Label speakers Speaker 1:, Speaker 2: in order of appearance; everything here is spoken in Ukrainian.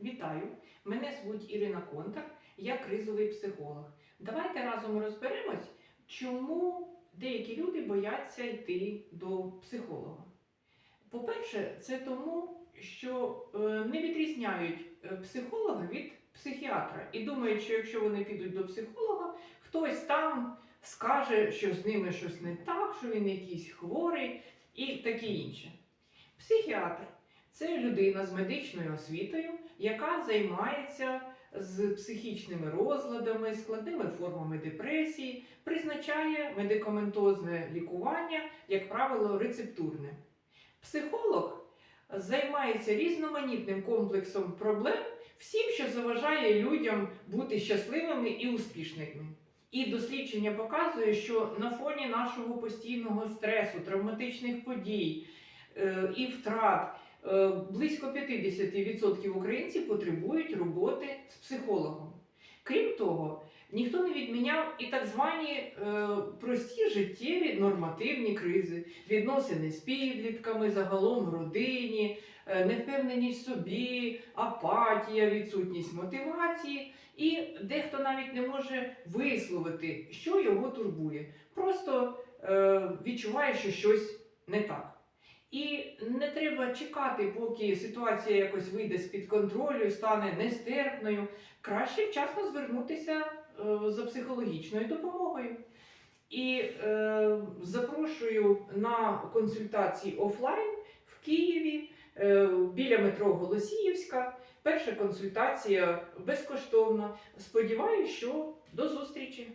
Speaker 1: Вітаю! Мене звуть Ірина Контар, я кризовий психолог. Давайте разом розберемось, чому деякі люди бояться йти до психолога. По-перше, це тому, що е, не відрізняють е, психолога від психіатра і думають, що якщо вони підуть до психолога, хтось там скаже, що з ними щось не так, що він якийсь хворий і таке інше. Психіатр це людина з медичною освітою, яка займається з психічними розладами, складними формами депресії, призначає медикаментозне лікування, як правило, рецептурне. Психолог займається різноманітним комплексом проблем, всім, що заважає людям бути щасливими і успішними. І дослідження показує, що на фоні нашого постійного стресу, травматичних подій е, і втрат близько 50% українців потребують роботи з психологом. Крім того, ніхто не відміняв і так звані е, прості життєві нормативні кризи, відносини з підлітками, загалом в родині, е, невпевненість в собі, апатія, відсутність мотивації. І дехто навіть не може висловити, що його турбує. Просто е, відчуває, що щось не так. І не треба чекати, поки ситуація якось вийде з-під контролю, стане нестерпною. Краще вчасно звернутися е, за психологічною допомогою. І е, запрошую на консультації офлайн в Києві е, біля метро Голосіївська. Перша консультація безкоштовна. Сподіваюся, що до зустрічі!